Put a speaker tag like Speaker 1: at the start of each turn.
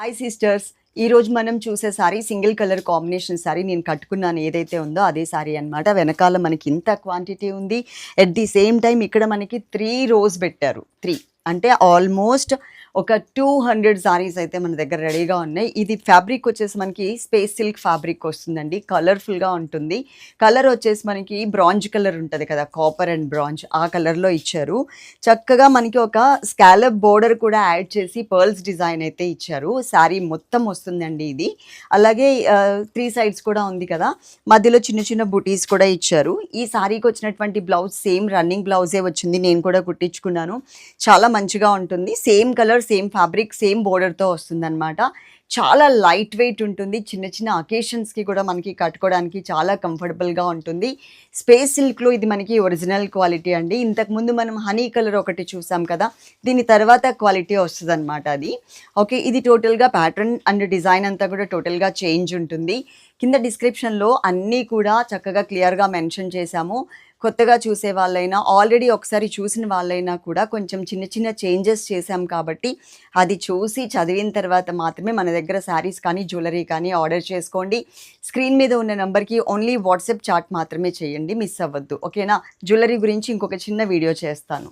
Speaker 1: Hi sisters ఈ రోజు మనం చూసే sari single colour combination sari నేను కట్టుకున్నాను. ఏదైతే ఉందో అదే సారీ అన్నమాట. వెనకాల మనకి ఇంత క్వాంటిటీ ఉంది. ఎట్ ది సేమ్ టైం ఇక్కడ మనకి త్రీ రోజ్ పెట్టారు. త్రీ అంటే ఆల్మోస్ట్ ఒక టూ హండ్రెడ్ సారీస్ అయితే మన దగ్గర రెడీగా ఉన్నాయి. ఇది ఫ్యాబ్రిక్ వచ్చేసి మనకి స్పేస్ సిల్క్ ఫ్యాబ్రిక్ వస్తుందండి. కలర్ఫుల్గా ఉంటుంది. కలర్ వచ్చేసి మనకి బ్రాంజ్ కలర్ ఉంటుంది కదా కాపర్ అండ్ బ్రాంజ్ ఆ కలర్లో ఇచ్చారు. చక్కగా మనకి ఒక స్కాలప్ బోర్డర్ కూడా యాడ్ చేసి పర్ల్స్ డిజైన్ అయితే ఇచ్చారు. శారీ మొత్తం వస్తుందండి ఇది. అలాగే త్రీ సైడ్స్ కూడా ఉంది కదా మధ్యలో చిన్న చిన్న బుటీస్ కూడా ఇచ్చారు. ఈ శారీకి వచ్చినటువంటి బ్లౌజ్ సేమ్ రన్నింగ్ బ్లౌజే వచ్చింది నేను కూడా కుట్టించుకున్నాను. చాలా మంచిగా ఉంటుంది. Same colour same fabric same బోర్డర్తో వస్తుందన్నమాట. చాలా లైట్ వెయిట్ ఉంటుంది. చిన్న చిన్న అకేషన్స్కి కూడా మనకి కట్టుకోవడానికి చాలా కంఫర్టబుల్గా ఉంటుంది. స్పేస్ సిల్క్లో ఇది మనకి ఒరిజినల్ క్వాలిటీ అండి. ఇంతకుముందు మనం హనీ కలర్ ఒకటి చూసాం కదా దీని తర్వాత క్వాలిటీ వస్తుంది అనమాట అది. ఓకే ఇది టోటల్గా ప్యాటర్న్ అండ్ డిజైన్ అంతా కూడా టోటల్గా చేంజ్ ఉంటుంది. కింద డిస్క్రిప్షన్లో అన్నీ కూడా చక్కగా క్లియర్గా మెన్షన్ చేశాము. కొత్తగా చూసే వాళ్ళైనా ఆల్రెడీ ఒకసారి చూసిన వాళ్ళైనా కూడా కొంచెం చిన్న చిన్న చేంజెస్ చేశాం కాబట్టి అది చూసి చదివిన తర్వాత మాత్రమే మన దగ్గర శారీస్ కానీ జ్యువెలరీ కానీ ఆర్డర్ చేసుకోండి. స్క్రీన్ మీద ఉన్న నెంబర్కి ఓన్లీ వాట్సాప్ చాట్ మాత్రమే చేయండి మిస్ అవ్వద్దు. ఓకేనా జ్యువెలరీ గురించి ఇంకొక చిన్న వీడియో చేస్తాను.